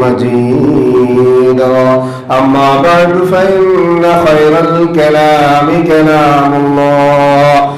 مجيد أما بعد فإن خير الكلام كلام الله.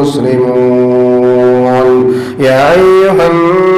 مسلمون. يا أيها الناس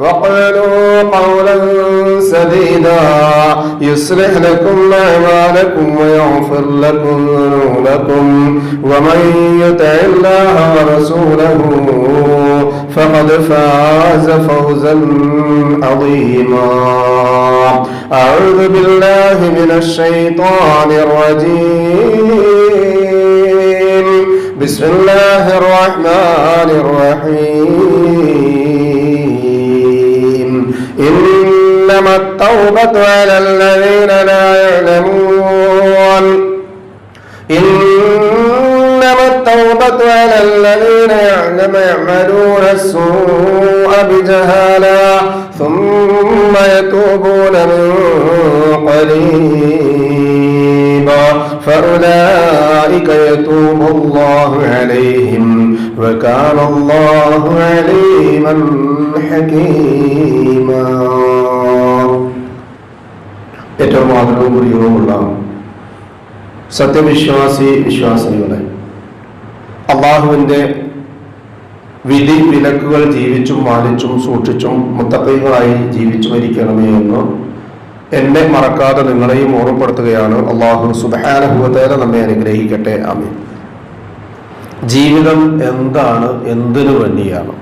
وقالوا قولا سديدا يصلح لكم أعمالكم ويغفر لكم ذنوبكم ومن يطع الله ورسوله فقد فاز فوزا عظيما. أعوذ بالله من الشيطان الرجيم. بسم الله الرحمن الرحيم. إنما التوبة على الذين لا يعلمون. إنما التوبة على الذين يعلم يعملون السوء بجهالة ثم يتوبون من قريب. فأولئك يتوب الله عليهم وكان الله عليما حكيما. ഏറ്റവും ആദരവും പ്രിയവുമുള്ള സത്യവിശ്വാസി വിശ്വാസികളെ അള്ളാഹുവിന്റെ വിധി വിലക്കുകൾ ജീവിച്ചും മാനിച്ചും സൂക്ഷിച്ചും മുത്തക്കൈകളായി ജീവിച്ചു മരിക്കണമേ എന്ന് എന്നെ മറക്കാതെ നിങ്ങളെയും ഓർമ്മപ്പെടുത്തുകയാണ് അള്ളാഹു സുബാനുഭവത്തേറെ നമ്മെ അനുഗ്രഹിക്കട്ടെ. ആമീൻ. ജീവിതം എന്താണ്? എന്തിനു വേണ്ടിയാണ്?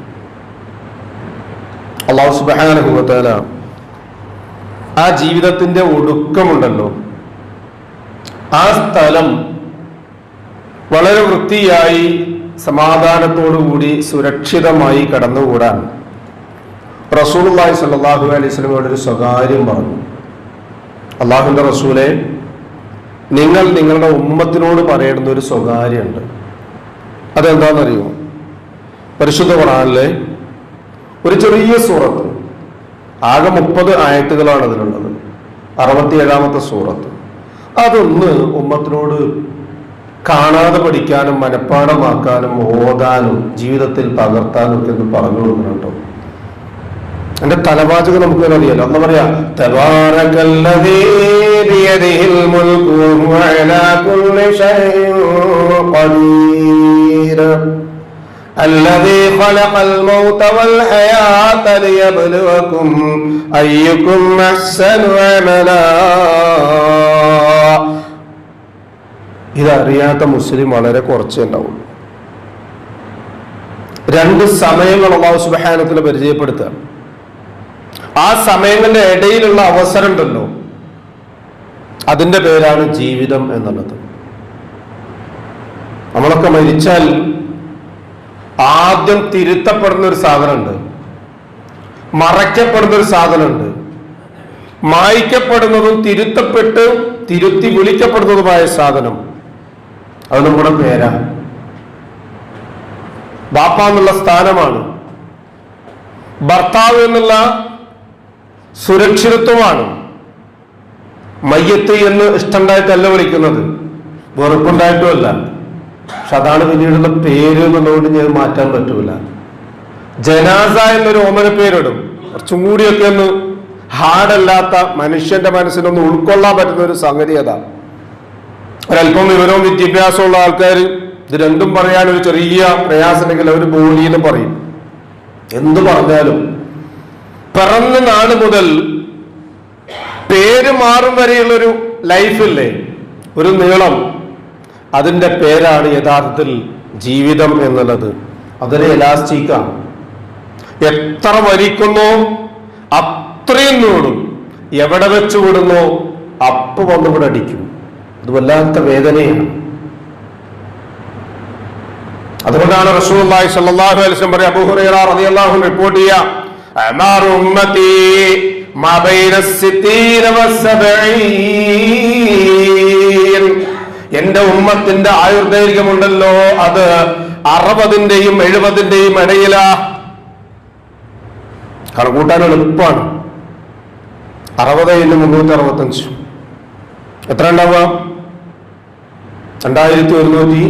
അള്ളാഹു സുബാനുഭവത്തേല ആ ജീവിതത്തിന്റെ ഒടുക്കമുണ്ടല്ലോ. ആ സ്ഥലം വളരെ വൃത്തിയായി സമാധാനത്തോടുകൂടി സുരക്ഷിതമായി കടന്നുകൂടാൻ റസൂലുള്ളാഹി സല്ലാഹു അലൈഹി സ്വലമോട് ഒരു സ്വകാര്യം പറഞ്ഞു. അള്ളാഹുന്റെ റസൂലെ നിങ്ങൾ നിങ്ങളുടെ ഉമ്മത്തിനോട് പറയേണ്ടുന്ന ഒരു സ്വകാര്യമുണ്ട്. അതെന്താണെന്നറിയോ പരിശുദ്ധ ഖുർആനിലെ ഒരു ചെറിയ സൂറത്ത് ആകെ മുപ്പത് ആയത്തുകളാണ് അതിലുള്ളത്. അറുപത്തിയേഴാമത്തെ സൂറത്ത്. അതൊന്ന് ഉമ്മത്തിനോട് കാണാതെ പഠിക്കാനും മനഃപ്പാടമാക്കാനും ഓതാനും ജീവിതത്തിൽ പകർത്താനും ഒക്കെ ഒന്ന് പറഞ്ഞു കൊടുക്കുന്നുണ്ടോ എന്റെ തലവാചക നമുക്ക് അറിയാലോ. എന്താ പറയാ തബാറകല്ലദീ الذي خلق الموت والحياة ليبلوكم أيكم أحسن عملا ഇതറിയാത്ത മുസ്ലിം വളരെ കുറച്ചേ ഉണ്ടാവുള്ളൂ രണ്ട് സമയങ്ങൾ അള്ളാഹു സുബഹാനത്തിൽ പരിചയപ്പെടുത്തുക ആ സമയങ്ങളുടെ ഇടയിലുള്ള അവസരം ഉണ്ടല്ലോ അതിന്റെ പേരാണ് ജീവിതം എന്നുള്ളത് നമ്മളൊക്കെ മരിച്ചാൽ ആദ്യം തിരുത്തപ്പെടുന്ന ഒരു സാധനമുണ്ട്. മറയ്ക്കപ്പെടുന്ന ഒരു സാധനമുണ്ട്. മായ്ക്കപ്പെടുന്നതും തിരുത്തപ്പെട്ട് തിരുത്തി വിളിക്കപ്പെടുന്നതുമായ സാധനം. അത് നമ്മുടെ പേരാ. ബാപ്പ എന്നുള്ള സ്ഥാനമാണ്. ഭർത്താവ് എന്നുള്ള സുരക്ഷിതത്വമാണ്. മയ്യത്ത് എന്ന് ഇഷ്ടമുണ്ടായിട്ടല്ല വിളിക്കുന്നത്. വെറുപ്പുണ്ടായിട്ടുമല്ല പക്ഷെ അതാണ് പിന്നീടുള്ള പേര് എന്നുള്ളതുകൊണ്ട് ഞാൻ മാറ്റാൻ പറ്റൂല. ജനാസ എന്നൊരു ഓമന പേരിടും. കുറച്ചും കൂടിയൊക്കെ ഒന്ന് ഹാർഡല്ലാത്ത മനുഷ്യന്റെ മനസ്സിനൊന്ന് ഉൾക്കൊള്ളാൻ പറ്റുന്ന ഒരു സംഗതി അതാണ് ഒരല്പം വിവരവും വിദ്യാഭ്യാസവും ഉള്ള ആൾക്കാർ ഇത് രണ്ടും പറയാൻ ഒരു ചെറിയ പ്രയാസമുണ്ടെങ്കിൽ അവർ ബോളി എന്ന് പറയും. എന്തു പറഞ്ഞാലും. പിറന്ന നാട് മുതൽ പേര് മാറും വരെയുള്ളൊരു ലൈഫില്ലേ ഒരു നീളം. അതിന്റെ പേരാണ് യഥാർത്ഥത്തിൽ ജീവിതം എന്നുള്ളത്. അതൊരു എലാസ്റ്റിക്കാണ് എത്ര വലിക്കുന്നോ അത്രയും നീളും. എവിടെ വെച്ച് വിടുന്നോ അപ്പ് വന്നുകൂടെ അടിക്കും. അത് വല്ലാത്ത വേദനയാണ്. അതുകൊണ്ടാണ് റസൂലുള്ളാഹി സ്വല്ലല്ലാഹു അലൈഹി വസല്ലം പറയാ അബൂ ഹുറൈറ റളിയല്ലാഹു അൻഹു റിപ്പോർട്ട് ചെയ്യാ ബൈന സിത്തീന വസ്സബഈൻ എന്റെ ഉമ്മത്തിന്റെ ആയുർദൈർഘ്യമുണ്ടല്ലോ. അത് അറുപതിന്റെയും എഴുപതിന്റെയും ഇടയിലാ. കണക്കൂട്ടാൻ എളുപ്പമാണ് അറുപത് ഇന്ന് മുന്നൂറ്റി അറുപത്തഞ്ച് എത്ര ഉണ്ടാവുക രണ്ടായിരത്തി ഒരുന്നൂറ്റി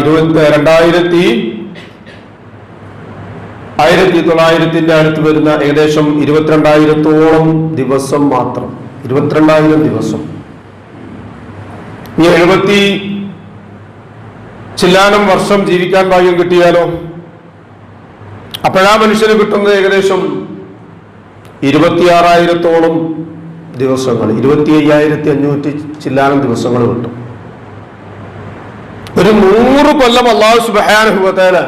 ഇരുപത്തി രണ്ടായിരത്തി ആയിരത്തി തൊള്ളായിരത്തിന്റെ അടുത്ത് വരുന്ന ഏകദേശം ഇരുപത്തിരണ്ടായിരത്തോളം ദിവസം മാത്രം. ഇരുപത്തിരണ്ടായിരം ദിവസം. ഈ എഴുപത്തി ചില്ലാനം വർഷം ജീവിക്കാൻ ഭാഗ്യം കിട്ടിയാലോ? അപ്പോഴാ മനുഷ്യന് കിട്ടുന്നത് ഏകദേശം ഇരുപത്തിയാറായിരത്തോളം ദിവസങ്ങൾ ഇരുപത്തി അയ്യായിരത്തി അഞ്ഞൂറ്റി ചില്ലാനം ദിവസങ്ങൾ കിട്ടും. ഒരു നൂറ് കൊല്ലം അള്ളാഹു സുബാനുഭവത്തേല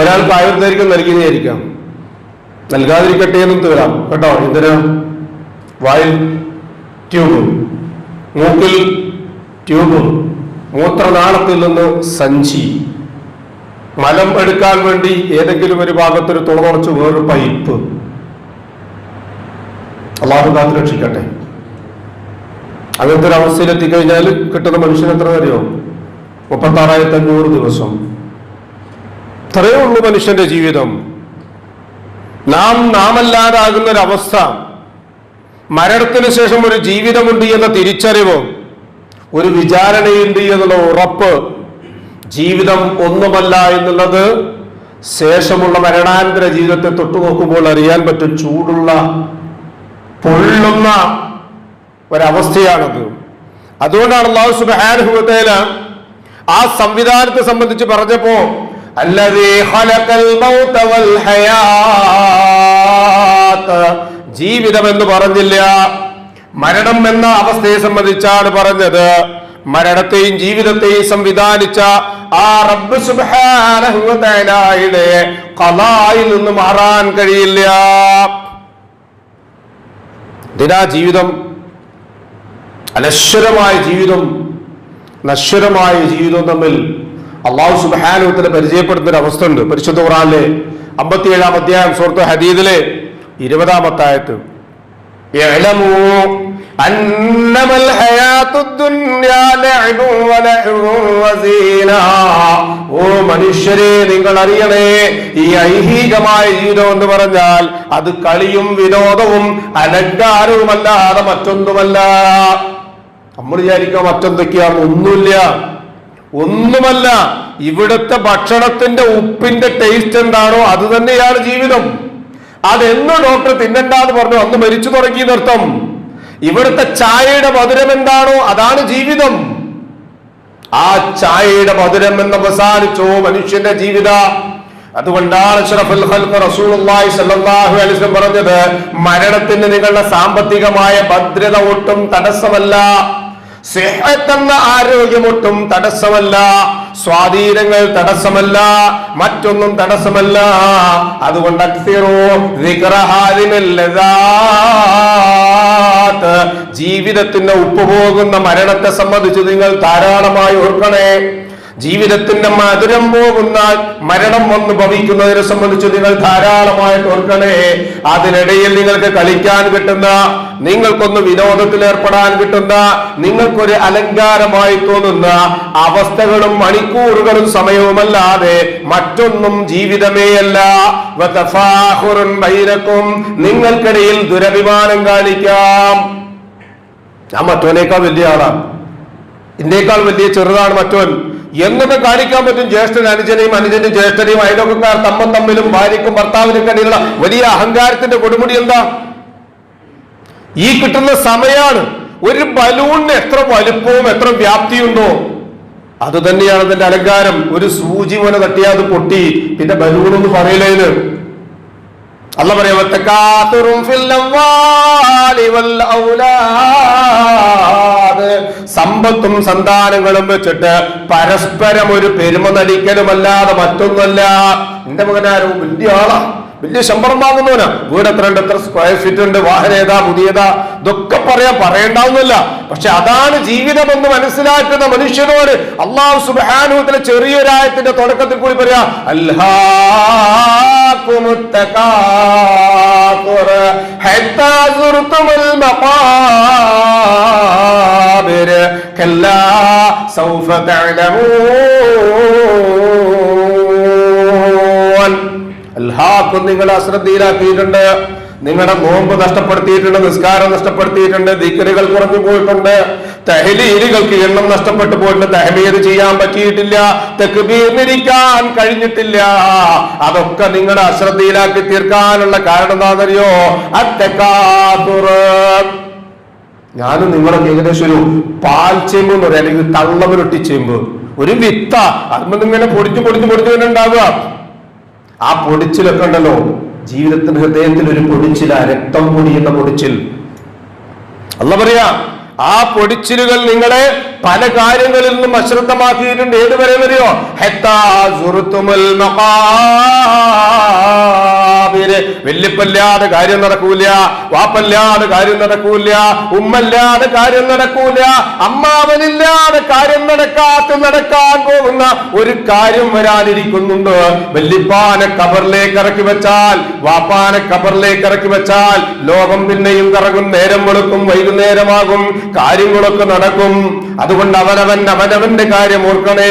ഒരാൾക്ക് ആയുർദൈർഘ്യം നൽകിയതായിരിക്കാം നൽകാതിരിക്കട്ടെ എന്നും തീരാം. കേട്ടോ എന്തിനാ? വായിൽ ട്യൂബ് മൂക്കിൽ ട്യൂബും മൂത്രനാളത്തിൽ നിന്ന് സഞ്ചി. മലം എടുക്കാൻ വേണ്ടി ഏതെങ്കിലും ഒരു ഭാഗത്തൊരു തുളതുറച്ച് വേറൊരു പൈപ്പ്. അള്ളാഹു കാത്ത് രക്ഷിക്കട്ടെ. അങ്ങനത്തെ ഒരു അവസ്ഥയിൽ എത്തിക്കഴിഞ്ഞാൽ കിട്ടുന്ന മനുഷ്യന് എത്ര അറിയോ? മുപ്പത്തി ആറായിരത്തി അഞ്ഞൂറ് ദിവസം. ഇത്രയേ ഉള്ളൂ മനുഷ്യന്റെ ജീവിതം. നാം നാമല്ലാതാകുന്ന ഒരവസ്ഥ. മരണത്തിന് ശേഷം ഒരു ജീവിതമുണ്ട് എന്ന തിരിച്ചറിവ് ഒരു വിചാരണയുണ്ട് എന്നുള്ള ഉറപ്പ് ജീവിതം ഒന്നുമല്ല എന്നുള്ളത് ശേഷമുള്ള മരണാനന്തര ജീവിതത്തെ തൊട്ടു നോക്കുമ്പോൾ അറിയാൻ പറ്റും ചൂടുള്ള പൊള്ളുന്ന ഒരവസ്ഥയാണത്. അതുകൊണ്ടാണ് അള്ളാഹു സുബാനുഭവത്തേല ആ സംവിധാനത്തെ സംബന്ധിച്ച് പറഞ്ഞപ്പോ അല്ലതീ ജീവിതം എന്ന് പറഞ്ഞില്ല. മരണം എന്ന അവസ്ഥയെ സംബന്ധിച്ചാണ് പറഞ്ഞത്. മരണത്തെയും ജീവിതത്തെയും സംവിധാനിച്ച ആ റബ്ബ് സുബ്ഹാനഹു കലായിൽ നിന്ന് മാറാൻ കഴിയില്ല. ദിനാ ജീവിതം അനശ്വരമായ ജീവിതം നശ്വരമായ ജീവിതവും തമ്മിൽ അള്ളാഹു സുബാനുത്തിന് പരിചയപ്പെടുന്ന ഒരു അവസ്ഥ ഉണ്ട് പരിശുദ്ധ ഖുറാനിലെ അമ്പത്തിയേഴാം അധ്യായം സുഹൃത്ത് ഹദീദിലെ ഇരുപതാമത്തായത്ത്. ഓ മനുഷ്യരെ നിങ്ങൾ അറിയണേ ഈ ഐഹികമായ ജീവിതം എന്ന് പറഞ്ഞാൽ അത് കളിയും വിനോദവും അലങ്കാരവുമല്ലാതെ മറ്റൊന്നുമല്ല. നമ്മൾ വിചാരിക്കുക മറ്റെന്തൊക്കെയാണ് ഒന്നുമില്ല. ഒന്നുമല്ല. ഇവിടുത്തെ ഭക്ഷണത്തിന്റെ ഉപ്പിന്റെ ടേസ്റ്റ് എന്താണോ അത് തന്നെയാണ് ജീവിതം. അതെന്ന് ഡോക്ടർ തിന്നണ്ടെന്ന് പറഞ്ഞു അന്ന് മരിച്ചു തുടങ്ങി നൃത്തം ഇവിടുത്തെ ചായയുടെ മധുരം എന്താണോ അതാണ് ജീവിതം. ആ ചായയുടെ മധുരം എന്ന് അവസാനിച്ചോ മനുഷ്യന്റെ ജീവിത. അതുകൊണ്ടാണ് റസൂലുള്ളാഹി സ്വല്ലല്ലാഹു അലൈഹി പറഞ്ഞത് മരണത്തിന് നിങ്ങളുടെ സാമ്പത്തികമായ ഭദ്രത ഒട്ടും തടസ്സമല്ല. എന്ന ആരോഗ്യമൊട്ടും തടസ്സമല്ല. സ്വാധീനങ്ങൾ തടസ്സമല്ല. മറ്റൊന്നും തടസ്സമല്ല. അതുകൊണ്ട് ജീവിതത്തിന്റെ ഉപ്പുപോകുന്ന മരണത്തെ സംബന്ധിച്ച് നിങ്ങൾ ധാരാളമായി ഓർക്കണേ. ജീവിതത്തിന്റെ മധുരം പോകുന്ന മരണം വന്ന് ഭവിക്കുന്നതിനെ സംബന്ധിച്ച് നിങ്ങൾ ധാരാളമായിട്ട് ഓർക്കണേ. അതിനിടയിൽ നിങ്ങൾക്ക് കളിക്കാൻ കിട്ടുന്ന നിങ്ങൾക്കൊന്ന് വിനോദത്തിൽ ഏർപ്പെടാൻ കിട്ടുന്ന നിങ്ങൾക്കൊരു അലങ്കാരമായി തോന്നുന്ന അവസ്ഥകളും മണിക്കൂറുകളും സമയവുമല്ലാതെ മറ്റൊന്നും ജീവിതമേ അല്ല നിങ്ങൾക്കിടയിൽ ദുരഭിമാനം കാണിക്കാം. ഞാൻ മറ്റോനേക്കാൾ വലിയ ആളാണ്. എന്നേക്കാൾ വലിയ ചെറുതാണ് മറ്റവൻ എന്നൊക്കെ കാണിക്കാൻ പറ്റും ജ്യേഷ്ഠൻ അനുജനെയും അനുജന്റെ ജ്യേഷ്ഠനെയും? അയലോകക്കാർ തമ്മം തമ്മിലും ഭാര്യക്കും ഭർത്താവിനും കണ്ടിയുള്ള വലിയ അഹങ്കാരത്തിന്റെ കൊടുമുടി എന്താ? ഈ കിട്ടുന്ന സമയമാണ് ഒരു ബലൂണിന് എത്ര വലുപ്പവും എത്ര വ്യാപ്തിയുണ്ടോ? അത് തന്നെയാണ് അതിന്റെ അലങ്കാരം. ഒരു സൂചി പോലെ തട്ടിയാൽ അത് പൊട്ടി. പിന്നെ ബലൂൺ എന്ന് പറയില്ലേന് അല്ല പറയാ ഫിൽ അംവാലി വൽ ഔലാദ്." സമ്പത്തും സന്താനങ്ങളും വെച്ചിട്ട് പരസ്പരം ഒരു പെരുമ നടിക്കലുമല്ലാതെ മറ്റൊന്നല്ല എന്റെ മകനാരും വലിയ ആളാ വലിയ ശമ്പളം വാങ്ങുന്നവനാ. വീട് എത്ര ഉണ്ട് എത്ര സ്ക്വയർ ഫീറ്റ് ഉണ്ട് വാഹനം ഏതാ പുതിയതാ ഇതൊക്കെ പറയാൻ പറയണ്ടാവുന്നില്ല പക്ഷെ അതാണ് ജീവിതം എന്ന് മനസ്സിലാക്കുന്ന മനുഷ്യനോട് അള്ളാഹു സുബാനുത്തിലെ ചെറിയൊരായത്തിന്റെ തുടക്കത്തിൽ കൂടി പറയാ കല്ലാ സൗഫ അൽഹാഖും നിങ്ങൾ അശ്രദ്ധയിലാക്കിയിട്ടുണ്ട്. നിങ്ങളുടെ നോമ്പ് നഷ്ടപ്പെടുത്തിയിട്ടുണ്ട് നിസ്കാരം നഷ്ടപ്പെടുത്തിയിട്ടുണ്ട് ദിക്കറുകൾ കുറഞ്ഞു പോയിട്ടുണ്ട്. തഹലീലുകൾക്ക് എണ്ണം നഷ്ടപ്പെട്ടു പോയിട്ടുണ്ട്. തഹബീർ ചെയ്യാൻ പറ്റിയിട്ടില്ല. തെക്കുബീർന്നിരിക്കാൻ കഴിഞ്ഞിട്ടില്ല. അതൊക്കെ നിങ്ങളുടെ അശ്രദ്ധയിലാക്കി തീർക്കാനുള്ള കാരണം എന്താണെന്നറിയോ? അത്തക്കാതുറ് ഞാനും നിങ്ങളൊക്കെ ഏകദേശം ഒരു പാൽ ചേമ്പ് എന്ന് പറയാം. അല്ലെങ്കിൽ തള്ളവരൊട്ടി ചേമ്പ്. ഒരു വിത്ത. അതുമ്പോ നിങ്ങനെ പൊടിച്ചു പൊടിച്ചു പൊടിച്ചു തന്നെ ഉണ്ടാവുക. ആ പൊടിച്ചിലൊക്കെ ഉണ്ടല്ലോ. ജീവിതത്തിന്റെ ഹൃദയത്തിൽ ഒരു പൊടിച്ചില രക്തം പൊടിയുന്ന പൊടിച്ചിൽ. അല്ല പറയാ ആ പൊടിച്ചിലുകൾ നിങ്ങളെ പല കാര്യങ്ങളിൽ നിന്നും അശ്രദ്ധമാക്കിയിട്ടുണ്ട്. ഏത് വരെ വരെയോ ഹെത്താ സുറുത്തുമുൽ വെല്ലിപ്പല്ലാതെ കാര്യം നടക്കൂല വാപ്പല്ലാതെ കാര്യം നടക്കൂല ഉമ്മല്ലാതെ കാര്യം നടക്കൂല അമ്മാവനില്ലാതെ കാര്യം നടക്കാത്ത നടക്കാൻ പോകുന്ന ഒരു കാര്യം വരാനിരിക്കുന്നുണ്ട്. വെല്ലിപ്പാനെ കബറിലേക്ക് ഇറക്കി വെച്ചാൽ വാപ്പാനെ കബറിലേക്ക് ഇറക്കി വെച്ചാൽ ലോകം പിന്നെയും കറങ്ങും നേരം വെളുക്കും വൈകുന്നേരമാകും കാര്യങ്ങളൊക്കെ നടക്കും. അതുകൊണ്ട് അവനവൻ അവനവന്റെ കാര്യം ഓർക്കണേ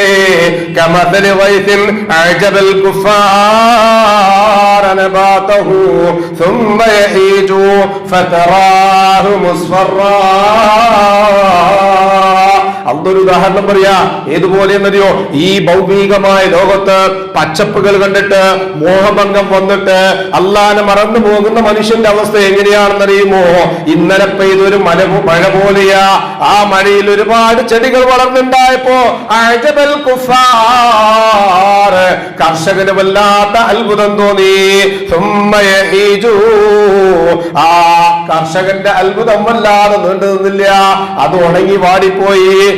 കമതല് വയസ്സിൽ അഴജബൽ കുഫാർ നബാതഹു ثم يهيج فتراه مصفرا അന്നൊരു ഉദാഹരണം പറയാ. ഏതുപോലെ എന്നറിയോ? ഈ ഭൗമികമായ ലോകത്ത് പച്ചപ്പുകൾ കണ്ടിട്ട് മോഹഭംഗം വന്നിട്ട് അല്ലാനെ മറന്നു പോകുന്ന മനുഷ്യന്റെ അവസ്ഥ എങ്ങനെയാണെന്നറിയുമോ? ഇന്നലെ പെയ്തൊരു മല മഴ പോലെയാ. ആ മഴയിൽ ഒരുപാട് ചെടികൾ വളർന്നുണ്ടായപ്പോ അജബൽ കുഫാറ്. കർഷകന് വല്ലാത്ത അത്ഭുതം തോന്നി. ആ കർഷകന്റെ അത്ഭുതം വല്ലാതെ നീണ്ടു നിന്നില്ല. അത് ഉണങ്ങി വാടിപ്പോയി.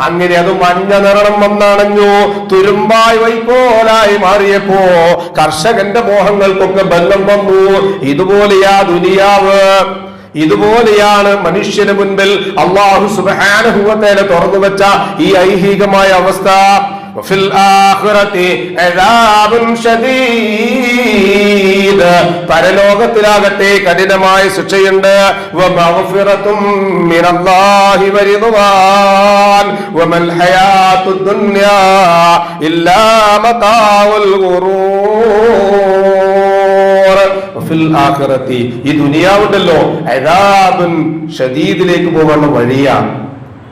അങ്ങനെ അത് മഞ്ഞ നിറണം വന്നണഞ്ഞു. തുരുമ്പായി വൈക്കോലായി മാറിയപ്പോ കർഷകന്റെ മോഹങ്ങൾക്കൊക്കെ ബന്ധം വന്നു. ഇതുപോലെയാ ദുനിയാവ്. ഇതുപോലെയാണ് മനുഷ്യന് മുൻപിൽ അള്ളാഹു സുബാനുഭവത്തേനെ തുറന്നു വെച്ച ഈ ഐഹികമായ അവസ്ഥ. وفي الآخرة عذاب شديد പരലോകത്തിലാകട്ടെ കഠിനമായ ശിക്ഷയുണ്ട് ومغفرة من الله ورضوان وما الحياة الدنيا إلا متاع الغرور ഫിൽ ആഖിറത്തി ഈ ദുനിയാവുണ്ടല്ലോ അദാബുൻ ഷദീദിലേക്ക് പോകാനുള്ള വഴിയാണ്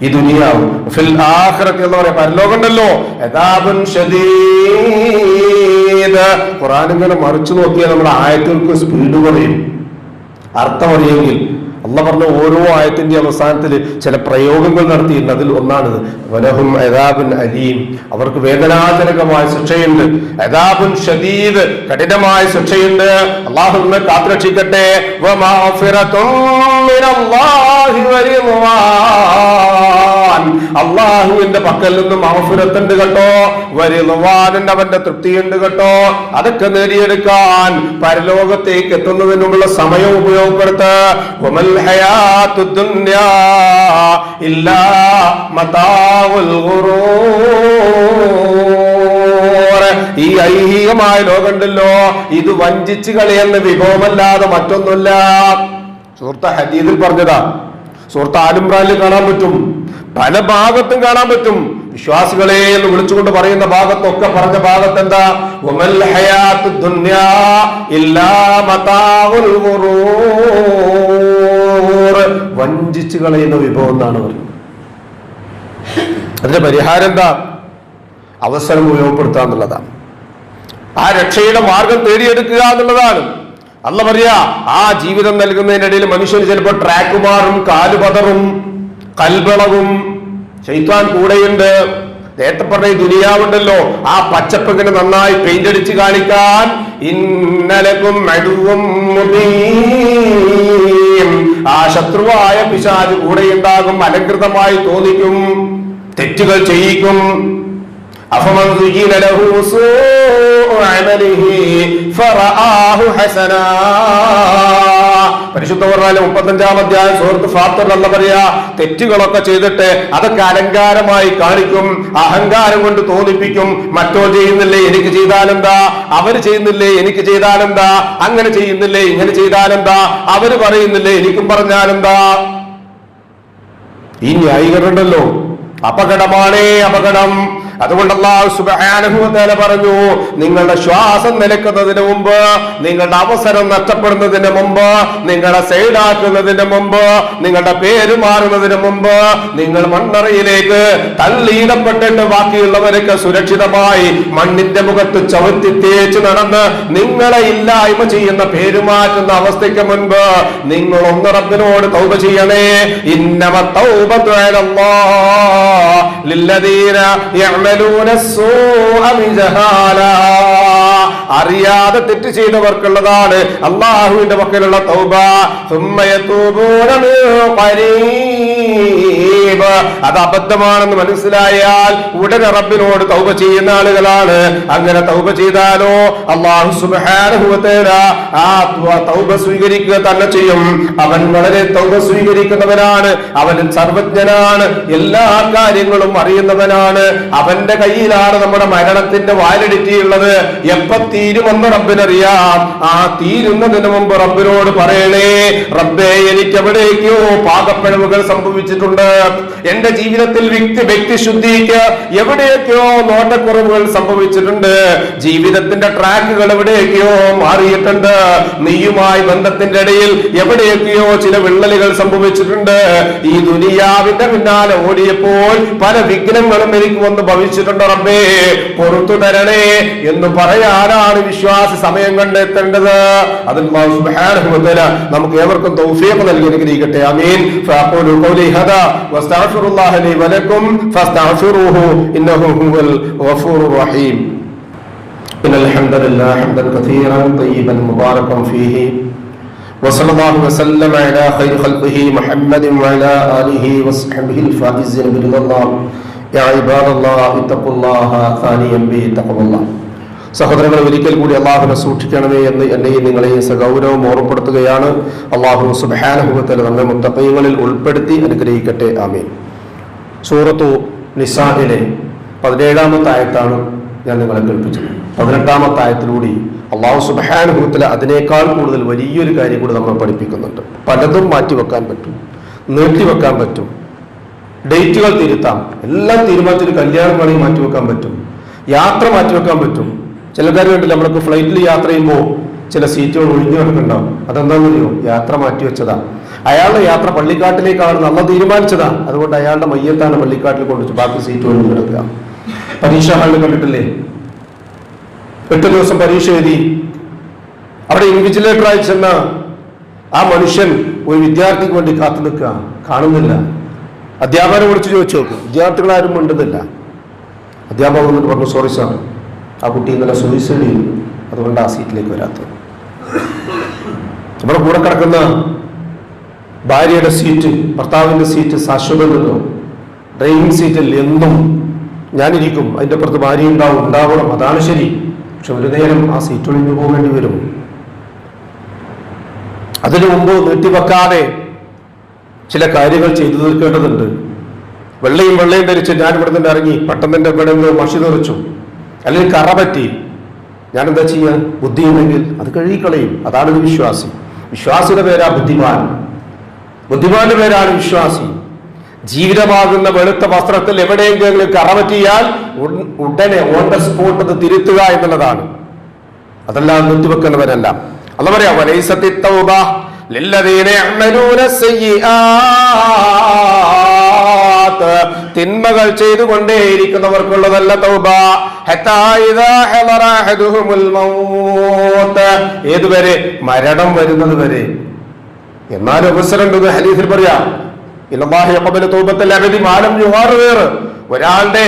ഈ ദുനിയാവ്. ഫിൽ ആഖിറത്തി എന്ന് പറയാം. പരലോകമുണ്ടല്ലോ. അദാബുൻ ഖുറാൻ ഇങ്ങനെ മറിച്ചു നോക്കിയാൽ നമ്മുടെ ആയത്തുകൾക്ക് സ്പീഡ് കുറയും. അർത്ഥം അറിയെങ്കിൽ അല്ല പറഞ്ഞ ഓരോ ആയത്തിന്റെ അവസാനത്തിൽ ചില പ്രയോഗങ്ങൾ നടത്തിയിട്ടുണ്ട്. അതിൽ ഒന്നാണിത് വലഹും അദാബുൻ അലീം. അവർക്ക് വേദനാജനകമായ ശിക്ഷയുണ്ട്. അദാബുൻ ഷദീദ് കഠിനമായ ശിക്ഷയുണ്ട്. അള്ളാഹു കാത്തുരക്ഷിക്കട്ടെ. അള്ളാഹുവിന്റെ പക്കൽ നിന്നും മാഫുരത്തുണ്ട് കേട്ടോ. വരിവാനുണ്ട് അവന്റെ തൃപ്തിയുണ്ട് കേട്ടോ. അതൊക്കെ നേടിയെടുക്കാൻ പരലോകത്തേക്ക് എത്തുന്നതിനുള്ള സമയം ഉപയോഗപ്പെടുത്ത. متاع الغرور. ഈ ഐഹികമായ ലോകമുണ്ടല്ലോ. ഇത് വഞ്ചിച്ചു കളിയെന്ന് വിഭവമല്ലാതെ മറ്റൊന്നുമില്ല. സുഹൃത്ത ഹദീദിൽ പറഞ്ഞതാ സുഹൃത്ത് ആലുംറാലിൽ കാണാൻ പറ്റും. പല ഭാഗത്തും കാണാൻ പറ്റും. വിശ്വാസികളെ എന്ന് വിളിച്ചുകൊണ്ട് പറയുന്ന ഭാഗത്തൊക്കെ പറഞ്ഞ ഭാഗത്ത് എന്താ ഇല്ലാ ഗുറൂർ. വഞ്ചിച്ച് കളയുന്ന വിഭവം എന്നാണ് പറയുന്നത്. അതിന്റെ പരിഹാരം എന്താ? അവസരം ഉപയോഗപ്പെടുത്തുക എന്നുള്ളതാണ്. ആ രക്ഷയുടെ മാർഗം തേടിയെടുക്കുക എന്നുള്ളതാണ്. അല്ല പറയാ ആ ജീവിതം നൽകുന്നതിനിടയിൽ മനുഷ്യന് ചിലപ്പോൾ ട്രാക്ക് മാറും കാലുപതറും കൽബളവും ശൈത്താൻ കൂടെയുണ്ട്. നേരത്തെ പറഞ്ഞ ദുനിയാവുണ്ടല്ലോ. ആ പച്ചപ്പ് ഇങ്ങനെ നന്നായി പെയിന്റ് അടിച്ച് കാണിക്കാൻ ഇന്നലകും മടുവും ആ ശത്രുവായ പിശാജ് കൂടെ ഉണ്ടാകും അലങ്കൃതമായി തോന്നിക്കും തെറ്റുകൾ ചെയ്യിക്കും. അഫമന്ദുഹൂ ഫറ ആഹു ഹസനാ. പരിശുദ്ധ പറഞ്ഞാൽ മുപ്പത്തഞ്ചാം അധ്യായം സുഹൃത്ത് ഫാത്തർ എന്ന് പറയാ തെറ്റുകളൊക്കെ ചെയ്തിട്ട് അതൊക്കെ അലങ്കാരമായി കാണിക്കും അഹങ്കാരം കൊണ്ട് തോന്നിപ്പിക്കും. മറ്റോ ചെയ്യുന്നില്ലേ എനിക്ക് ചെയ്താലെന്താ? അവർ ചെയ്യുന്നില്ലേ എനിക്ക് ചെയ്താലെന്താ? അങ്ങനെ ചെയ്യുന്നില്ലേ ഇങ്ങനെ ചെയ്താലെന്താ? അവർ പറയുന്നില്ലേ എനിക്കും പറഞ്ഞാലെന്താ? ഈ ന്യായീകരണമുണ്ടല്ലോ അപകടമാണേ അപകടം. അതുകൊണ്ട് അള്ളാഹു പറഞ്ഞു നിങ്ങളുടെ ശ്വാസം നിലക്കുന്നതിന് മുമ്പ് നിങ്ങളുടെ അവസരം നഷ്ടപ്പെടുന്നതിന് മുമ്പ് നിങ്ങളെ സൈഡാക്കുന്നതിന് മുമ്പ് നിങ്ങളുടെ പേര് മാറുന്നതിന് മുമ്പ് നിങ്ങൾ മണ്ണറയിലേക്ക് തള്ളിയിടപ്പെട്ടിട്ട് ബാക്കിയുള്ളവരൊക്കെ സുരക്ഷിതമായി മണ്ണിന്റെ മുഖത്ത് ചവിട്ടി തേച്ച് നടന്ന് നിങ്ങളെ ഇല്ലായ്മ ചെയ്യുന്ന പേരുമാറ്റുന്ന അവസ്ഥയ്ക്ക് മുൻപ് നിങ്ങൾ ഒന്നറബിനോട് തൗബ ചെയ്യണേ. ഇന്നമ തൗപ ലില്ലദീന يعملون السوء بجهاله അറിയാതെ തെറ്റ് ചെയ്തവർക്കുള്ളതാണ്. അള്ളാഹുവിന്റെ പക്കലുള്ള തൗബ. അത് അബദ്ധമാണെന്ന് മനസ്സിലായാൽ ഉടനെ റബ്ബിനോട് തൗബ ചെയ്യുന്ന ആളുകളാണ്. അങ്ങനെ തൗബ ചെയ്താലോ? അള്ളാഹു സുബാനുഭവത്തേല ആ തൗബ സ്വീകരിക്കുക തന്നെ ചെയ്യും. അവൻ വളരെ തൗബ സ്വീകരിക്കുന്നവനാണ്. അവൻ സർവജ്ഞനാണ്. എല്ലാ കാര്യങ്ങളും അറിയുന്നവനാണ്. അവന്റെ കയ്യിലാണ് നമ്മുടെ മരണത്തിന്റെ വാലിഡിറ്റി ഉള്ളത്. എപ്പത്തി തീരുമെന്ന് റബ്ബിനറിയാം. ആ തീരുന്നതിന് മുമ്പ് റബ്ബിനോട് പറയണേ റബ്ബേ എനിക്ക് എവിടേക്കോ പാകപ്പിഴവുകൾ സംഭവിച്ചിട്ടുണ്ട്. എന്റെ ജീവിതത്തിൽ വ്യക്തി വ്യക്തിശുദ്ധിക്ക് എവിടെയൊക്കെയോ നോട്ടക്കുറവുകൾ സംഭവിച്ചിട്ടുണ്ട്. ജീവിതത്തിന്റെ ട്രാക്കുകൾ എവിടെയൊക്കെയോ മാറിയിട്ടുണ്ട്. നീയുമായി ബന്ധത്തിന്റെ ഇടയിൽ എവിടെയൊക്കെയോ ചില വിള്ളലുകൾ സംഭവിച്ചിട്ടുണ്ട്. ഈ ദുനിയാവിന്റെ പിന്നാലെ ഓടിയപ്പോൾ പല വിഘ്നങ്ങളും എനിക്ക് വന്ന് ഭവിച്ചിട്ടുണ്ട് റബ്ബേ. പുറത്തു തരണേ എന്ന് പറയാനാണ് വിശ്വാസി സമയം കണ്ടെത്തേണ്ടത് അതിൽ അല്ലാഹു സുബ്ഹാനഹു വ തആല നമുക്ക് ഏവർക്കും തൗഫീഖ് നൽകി അനുഗ്രഹിക്കട്ടെ ആമീൻ ഫഅഖൂലു ഖൗലി ഹദാ വസ്തഗ്ഫിറുല്ലാഹ ലി വലക്കും ഫസ്തഗ്ഫിറുഹു ഇന്നഹു ഹുവൽ ഗഫൂറുർ റഹീം إن الحمد لله حمدا كثيرا طيبا مباركا فيه وصلى الله وسلم على خير خلقه محمد وعلى آله وصحبه الفائزين برضا الله يا عباد الله اتقوا الله ثانيا بتقوى الله സഹോദരങ്ങൾ ഒരിക്കൽ കൂടി അള്ളാഹുനെ സൂക്ഷിക്കണമേ എന്ന് എന്നെയും നിങ്ങളെയും സഗൗരവം ഓർമ്മപ്പെടുത്തുകയാണ്. അള്ളാഹു സുബാനുഭവത്തിൽ നമ്മെ മുത്തപ്പയങ്ങളിൽ ഉൾപ്പെടുത്തി അനുഗ്രഹിക്കട്ടെ. ആമീൻ. സൂറത്തു നിസാഹിലെ പതിനേഴാമത്തെ ആയത്താണ് ഞാൻ നിങ്ങളെ കേൾപ്പിച്ചത്. പതിനെട്ടാമത്തെ ആയത്തിലൂടെ അള്ളാഹു സുബാനുഭവത്തിൽ അതിനേക്കാൾ കൂടുതൽ വലിയൊരു കാര്യം കൂടി നമ്മൾ പഠിപ്പിക്കുന്നുണ്ട്. പലതും മാറ്റിവെക്കാൻ പറ്റും നീട്ടിവെക്കാൻ പറ്റും ഡേറ്റുകൾ തിരുത്താം എല്ലാം തീരുമാനിച്ചൊരു കല്യാണം വേണമെങ്കിൽ മാറ്റിവെക്കാൻ പറ്റും യാത്ര മാറ്റിവെക്കാൻ പറ്റും ചില കാര്യം കണ്ടില്ല നമ്മൾക്ക് ഫ്ലൈറ്റിൽ യാത്ര ചെയ്യുമ്പോൾ ചില സീറ്റുകൾ ഒഴിഞ്ഞു കിടക്കുന്നുണ്ടാവും അതെന്താണെന്നറിയോ യാത്ര മാറ്റി വെച്ചതാ. അയാളുടെ യാത്ര പള്ളിക്കാട്ടിലേക്കാണ് നല്ല തീരുമാനിച്ചതാ. അതുകൊണ്ട് അയാളുടെ മയ്യത്താണ് പള്ളിക്കാട്ടിൽ കൊണ്ടുവച്ചു ബാക്കി സീറ്റ് ഒഴിഞ്ഞു കിടക്കുക. പരീക്ഷ ഹാളിൽ കണ്ടിട്ടില്ലേ? എട്ട് ദിവസം പരീക്ഷ എഴുതി. അവിടെ ഇൻവിജിലേറ്ററായി ചെന്ന ആ മനുഷ്യൻ ഒരു വിദ്യാർത്ഥിക്ക് വേണ്ടി കാത്തു നിൽക്കുക. കാണുന്നില്ല. അധ്യാപകനെ വിളിച്ച് ചോദിച്ചു നോക്കും. വിദ്യാർത്ഥികളാരും മിണ്ടുന്നില്ല. അധ്യാപകൻ എന്നിട്ട് പറഞ്ഞു സോറി സാർ ആ കുട്ടി ഇന്നലെ സൂയിസൈഡ് ചെയ്തു. അതുകൊണ്ട് ആ സീറ്റിലേക്ക് വരാത്തത്. നമ്മുടെ കൂടെ കിടക്കുന്ന ഭാര്യയുടെ സീറ്റ് ഭർത്താവിന്റെ സീറ്റ് ശാശ്വതമല്ലോ ഡ്രൈവിംഗ് സീറ്റിൽ എന്നും ഞാനിരിക്കും. അതിന്റെ അപ്പുറത്ത് ഭാര്യ ഉണ്ടാവും ഉണ്ടാവണം. അതാണ് ശരി. പക്ഷെ ഒരു നേരം ആ സീറ്റ് ഒഴിഞ്ഞു പോകേണ്ടി വരും. അതിനു മുമ്പ് നീട്ടിവെക്കാതെ ചില കാര്യങ്ങൾ ചെയ്തു തീർക്കേണ്ടതുണ്ട്. വെള്ളയും വെള്ളയും ധരിച്ച് ഞാൻ ഇവിടെ നിന്ന് ഇറങ്ങി. പട്ടണത്തിന്റെ ഇവിടെ നിന്ന് മഷി തെറിച്ചു അല്ലെങ്കിൽ കറ പറ്റി. ഞാനെന്താ ചെയ്യുക ബുദ്ധിയുണ്ടെങ്കിൽ അത് കഴുകിക്കളയും. അതാണ് ഒരു വിശ്വാസി. വിശ്വാസിയുടെ പേരാ ബുദ്ധിമാൻ. ബുദ്ധിമാന്റെ പേരാണ് വിശ്വാസി. ജീവിതമാകുന്ന വെളുത്ത വസ്ത്രത്തിൽ എവിടെയെങ്കിലും കറ പറ്റിയാൽ ഉടനെ ഓൺ ദ സ്പോട്ട് അത് തിരുത്തുക എന്നുള്ളതാണ്. അതെല്ലാം നിർത്തിവെക്കുന്നവരല്ല. അത് പറയാ വലൈസത്തി തൗബ ലില്ലദീന തിന്മകൾ ചെയ്തു തിന്മകൾ ചെയ്തുകൊണ്ടേയിരിക്കുന്നവർക്കുള്ളതല്ല തൗബ ഏതുവരെ? മരണം വരുന്നത് വരെ എന്നാലും അവസരമുണ്ട് ഹലീഫിൽ പറയാം ഒരാളുടെ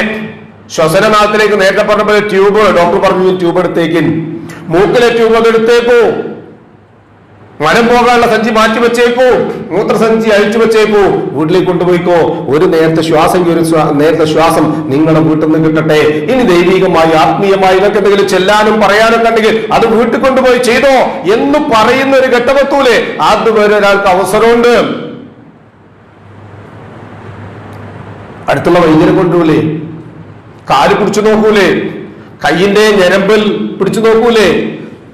ശ്വസനനാഥത്തിലേക്ക് നേരത്തെ പറഞ്ഞ ട്യൂബ് ഡോക്ടർ പറഞ്ഞു ട്യൂബ് എടുത്തേക്കിൻ മൂക്കിലെ ട്യൂബ് അത് മനം പോകാനുള്ള സഞ്ചി മാറ്റി വെച്ചേക്കൂ. മൂത്രസഞ്ചി അഴിച്ചു വെച്ചേക്കൂ. വീട്ടിലേക്ക് കൊണ്ടുപോയിക്കോ. ഒരു നേരത്തെ ശ്വാസം ഒരു നേരത്തെ ശ്വാസം നിങ്ങളുടെ വീട്ടിൽ നിന്ന് കിട്ടട്ടെ. ഇനി ദൈവികമായി ആത്മീയമായി ഇതൊക്കെ എന്തെങ്കിലും ചെല്ലാനും പറയാനൊക്കെ ഉണ്ടെങ്കിൽ അത് വീട്ടിൽ കൊണ്ടുപോയി ചെയ്തോ എന്ന് പറയുന്ന ഒരു ഘട്ടമെത്തൂലേ അതുവരെ ഒരാൾക്ക് അവസരമുണ്ട്. അടുത്തുള്ള വൈദ്യനെ കൊണ്ടുപോലേ കാൽ പിടിച്ചു നോക്കൂലേ? കയ്യിന്റെ ഞരമ്പിൽ പിടിച്ചു നോക്കൂലേ?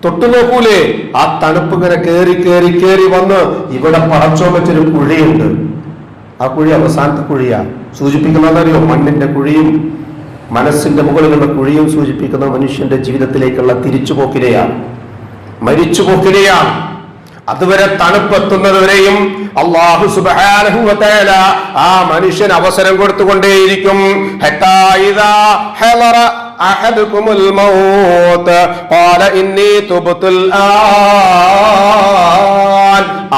തൊട്ടു നോക്കൂലേ. ആ തണുപ്പ് ഇങ്ങനെ കയറി കയറി കയറി വന്ന് ഇവിടെ പടച്ചോ വെച്ചൊരു കുഴിയുണ്ട്. ആ കുഴി അവസാനത്തെ കുഴിയാ. സൂചിപ്പിക്കുന്നതറിയോ മണ്ണിന്റെ കുഴിയും മനസ്സിന്റെ മുകളിലുള്ള കുഴിയും സൂചിപ്പിക്കുന്ന മനുഷ്യന്റെ ജീവിതത്തിലേക്കുള്ള തിരിച്ചുപോക്കിനെയാണ് മരിച്ചുപോക്കിനെയാണ് അതുവരെ തണുപ്പെത്തുന്നതുവരെയും അള്ളാഹു തആല ആ മനുഷ്യൻ അവസരം കൊടുത്തുകൊണ്ടേയിരിക്കും. ഹത്താ ഇദാ ഹളറ الموت؟ മൗത്ത് ഖാല ഇന്നി الآن.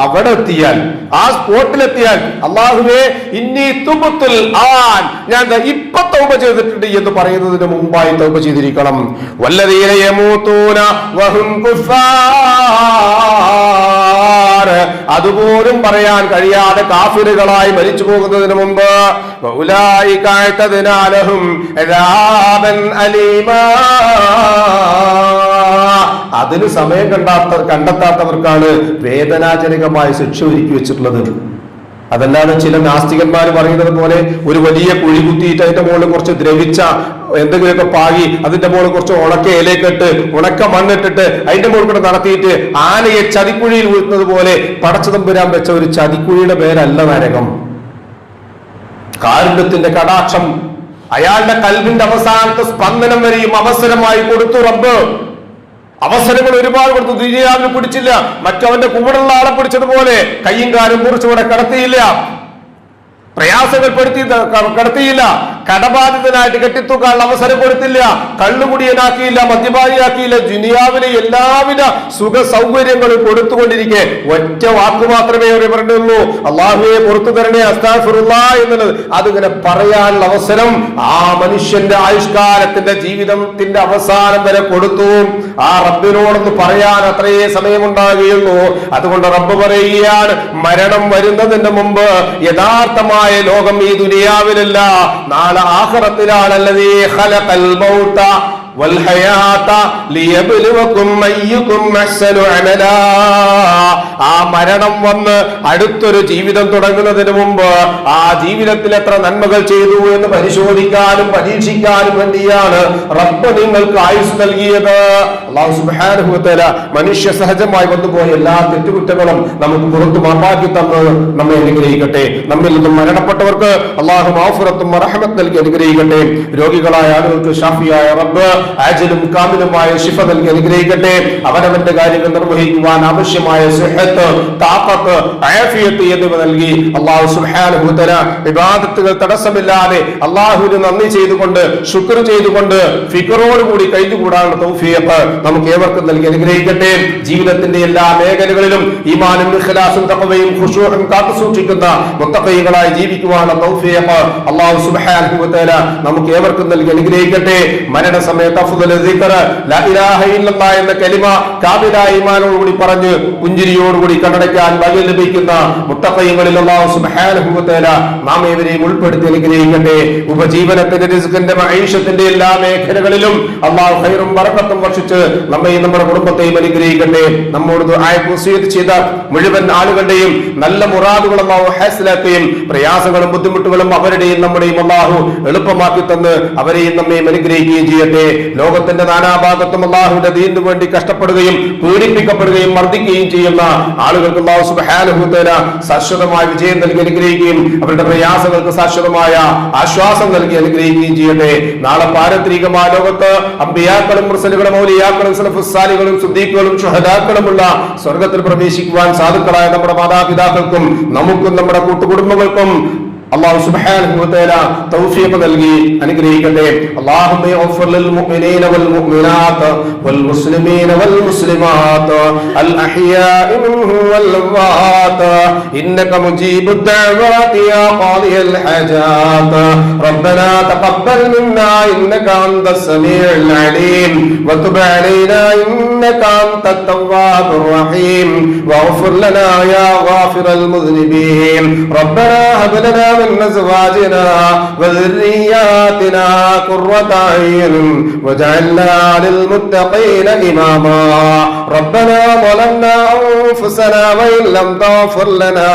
അവിടെ ആ സ്പോട്ടിലെത്തിയാൽ അള്ളാഹുവേ ഇന്നി തുബത്തുൽ ആൻ. ഞാൻ ഇപ്പൊ തൗബ ചെയ്തിട്ടുണ്ട് എന്ന് പറയുന്നതിന് മുമ്പായി തൗബ ചെയ്തിരിക്കണം. വല്ലദീന യമൂതൂന വഹും കുഫാർ അതുപോലും പറയാൻ കഴിയാതെ കാഫിലുകളായി മരിച്ചു പോകുന്നതിന് മുമ്പ് വൗലായിക അഅ്തദ്നാ ലഹും അദാബൻ അലീമാ. അതിന് സമയം കണ്ടാത്ത കണ്ടെത്താത്തവർക്കാണ് വേദനാജനകമായ ശിക്ഷ ഒരുക്കി വെച്ചിട്ടുള്ളത്. അതല്ലാതെ ചില നാസ്തികന്മാർ പറയുന്നത് പോലെ ഒരു വലിയ കുഴി കുത്തിയിട്ട് അതിന്റെ മുകളിൽ കുറച്ച് ദ്രവിച്ച എന്തെങ്കിലുമൊക്കെ പാകി അതിന്റെ മുകളിൽ കുറച്ച് ഉണക്ക ഇലക്കെട്ട് ഉണക്ക മണ്ണിട്ടിട്ട് അതിന്റെ മുകളിൽ കൂടെ നടത്തിയിട്ട് ആനയെ ചതിക്കുഴിയിൽ വീഴുന്നത് പോലെ പടച്ചതമ്പുരാൻ വെച്ച ഒരു ചതിക്കുഴിയുടെ പേരല്ല നരകം. കാരുണ്യത്തിന്റെ കടാക്ഷം. അയാളുടെ കൽവിന്റെ അവസാനത്തെ സ്പന്ദനം വരെയും അവസരമായി കൊടുത്തു റബ്ബ്. അവസരങ്ങൾ ഒരുപാട് കൊടുത്തു. ദുര്യാവിനെ പിടിച്ചില്ല. മറ്റവന്റെ കൂടെയുള്ള ആളെ പിടിച്ചതുപോലെ കയ്യും കാലും ഇവിടെ കടത്തിയില്ല. പ്രയാസങ്ങൾ പെടുത്തി കടത്തിയില്ല. കടബാധിതനായിട്ട് കെട്ടിത്തൂക്കാനുള്ള അവസരം കൊടുത്തില്ല. കള്ളുകുടിയനാക്കിയില്ല മദ്യപാനിയാക്കിയില്ല. ദുനിയാവിലെ എല്ലാവിധ സുഖ സൗകര്യങ്ങളും കൊടുത്തുകൊണ്ടിരിക്കെ. ഒറ്റ വാക്ക് മാത്രമേ അവർ പറഞ്ഞുള്ളൂ. അള്ളാഹുവെ പുറത്തു തരണേ എന്നുള്ളത്. അതിങ്ങനെ പറയാനുള്ള അവസരം ആ മനുഷ്യന്റെ ആയുഷ്കാലത്തിന്റെ ജീവിതത്തിന്റെ അവസാനം വരെ കൊടുത്തു. ആ റബ്ബിനോടൊന്ന് പറയാൻ അത്രയേ സമയമുണ്ടാകുകയുള്ളൂ. അതുകൊണ്ട് റബ്ബ് പറയുകയാണ് മരണം വരുന്നതിന് മുമ്പ് യഥാർത്ഥമായ ലോകം ഈ ദുനിയാവിലല്ല. നാളെ ആഖിറത്തിലാണല്ലതീ ആ മരണം വന്ന് അടുത്തൊരു ജീവിതം തുടങ്ങുന്നതിന് മുമ്പ് ആ ജീവിതത്തിൽ എത്ര നന്മകൾ ചെയ്തു എന്ന് പരിശോധിക്കാനും പരീക്ഷിക്കാനും വേണ്ടിയാണ് റബ്ബ് നിങ്ങൾക്ക് ആയുസ് നൽകിയത്. അള്ളാഹു മനുഷ്യ സഹജമായി വന്നുപോയ എല്ലാ തെറ്റുകുറ്റങ്ങളും നമുക്ക് പുറത്തു മാപ്പാക്കി തന്ന് നമ്മെ അനുഗ്രഹിക്കട്ടെ. നമ്മിൽ നിന്നും മരണപ്പെട്ടവർക്ക് അള്ളാഹു മാഫുറത്തും റഹമത്ത് നൽകി അനുഗ്രഹിക്കട്ടെ. രോഗികളായ ആളുകൾക്ക് ഷാഫിയായ റബ്ബ് ആജലും കാമിലുമായ ശിഫ നൽകി അനുഗ്രഹിക്കട്ടെ. അവനവന്റെ കാര്യങ്ങൾ നിർവഹിക്കുവാൻ ആവശ്യമായ സുഹത്ത് താപത്ത് ആഫിയത്ത് എന്നിവ നൽകി. അള്ളാഹു സുഹാനുഭൂതന വിവാദത്തുകൾ തടസ്സമില്ലാതെ അള്ളാഹുവിന് നന്ദി ചെയ്തുകൊണ്ട് ശുക്ർ ചെയ്തുകൊണ്ട് ഫിക്കറോടുകൂടി കഴിഞ്ഞുകൂടാനുള്ള തൗഫിയത്ത് നമുക്ക് ഏവർക്കും നൽകി അനുഗ്രഹിക്കട്ടെ. ജീവിതത്തിന്റെ എല്ലാ മേഖലകളിലും ഈമാനും ഇഖ്ലാസും തഖവയും ഖുശൂഉം കാത്തുസൂക്ഷിക്കുന്ന സൂക്ഷിക്കുന്ന മുത്തഖീകളായി ജീവിക്കുവാനുള്ള തൗഫിയത്ത് അള്ളാഹു സുബ്ഹാനഹു വ തആല നമുക്ക് ഏവർക്കും നൽകി അനുഗ്രഹിക്കട്ടെ. മരണസമയത്ത് എന്ന കലിമ കാബില ഈമാനോടുകൂടി പറഞ്ഞ് പുഞ്ചിരിയോടുകൂടി കണ്ണടയ്ക്കാൻ വഴി ലഭിക്കുന്ന തആല നാം ഏവരെയും ഉൾപ്പെടുത്തി അനുഗ്രഹിക്കട്ടെ. ഉപജീവനത്തിന്റെ റിസ്കിന്റെ മഹീഷത്തിന്റെ എല്ലാ മേഖലകളിലും അള്ളാഹു ഖൈറും ബറക്കത്തും വർഷിച്ച് നമ്മയും നമ്മുടെ കുടുംബത്തെയും അനുഗ്രഹിക്കട്ടെ. നമ്മോട് ആയത് ചെയ്ത മുഴുവൻ ആളുകളുടെയും നല്ല മുറാദുകൾ അള്ളാഹു ഹാസിലാക്കുകയും പ്രയാസങ്ങളും ബുദ്ധിമുട്ടുകളും അവരുടെയും നമ്മുടെയും അള്ളാഹു എളുപ്പമാക്കി തന്ന് അവരെയും നമ്മയും അനുഗ്രഹിക്കുകയും ചെയ്യട്ടെ. ലോകത്തിന്റെ നാനാഭാഗത്തും അള്ളാഹുവിന്റെ ദീനു വേണ്ടി കഷ്ടപ്പെടുകയും പീഡിപ്പിക്കപ്പെടുകയും മർദ്ദിക്കുകയും ചെയ്യുന്ന ആളുകൾക്ക് ശാശ്വതമായ വിജയം നൽകി അനുഗ്രഹിക്കുകയും അവരുടെ പ്രയാസങ്ങൾക്ക് ശാശ്വതമായ ആശ്വാസം നൽകി അനുഗ്രഹിക്കുകയും ചെയ്യട്ടെ. നാളെ പാരത്രികമായ ലോകത്ത് അമ്പിയാക്കളും മുർസലുകളും ഔലിയാക്കളും സലഫുസാലികളും സുദ്ദീഖുകളും ഷഹദാക്കളുമുള്ള സ്വർഗത്തിൽ പ്രവേശിക്കുവാൻ സാധുക്കളായ നമ്മുടെ മാതാപിതാക്കൾക്കും നമുക്കും നമ്മുടെ കൂട്ടുകുടുംബങ്ങൾക്കും അള്ളാഹു സുബ്ഹാനഹു വ തആല തൗഫീഖ് നൽകി അനുഗ്രഹിക്കട്ടെ അല്ലാഹുമ്മ യഗ്ഫിർ ലിൽ മുഅ്മിനീന വൽ മുഅ്മിനാത്ത് വൽ മുസ്ലിമീന വൽ മുസ്ലിമാത്ത് അൽ അഹ്യാഇ മിൻഹും വൽ അംവാത്ത് ഇന്നക മുജീബു ദഅവാതി യാ ഖാദിയൽ ഹജാത്ത് ربنا تقبل منا انك انت السميع العليم وتب علينا انك انت التواب الرحيم واغفر لنا يا غافر المذنبين ربنا هب لنا من ازواجنا وذرياتنا قرة أعين واجعلنا للمتقين إماما. ربنا ظلمنا أنفسنا وإن لم تغفر لنا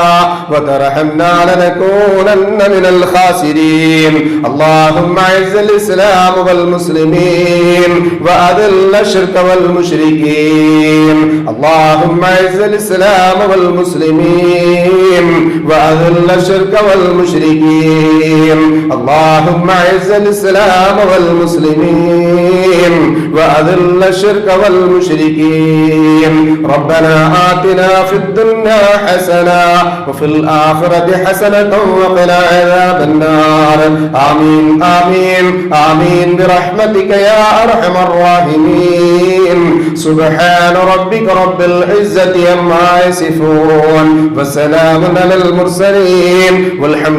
وترحمنا لنكونن من الخاسرين. اللهم أعز الإسلام والمسلمين وأذل الشرك والمشركين. اللهم أعز الإسلام والمسلمين وأذل الشرك والمشركين. اللهم اعز الإسلام والمسلمين وأذل الشرك والمشركين. ربنا آتنا في الدنيا حسنة وفي الآخرة حسنة وقنا عذاب النار. آمين آمين آمين. برحمتك يا أرحم الراحمين. سبحان ربك رب العزة عما يصفون وسلام على المرسلين. والحمد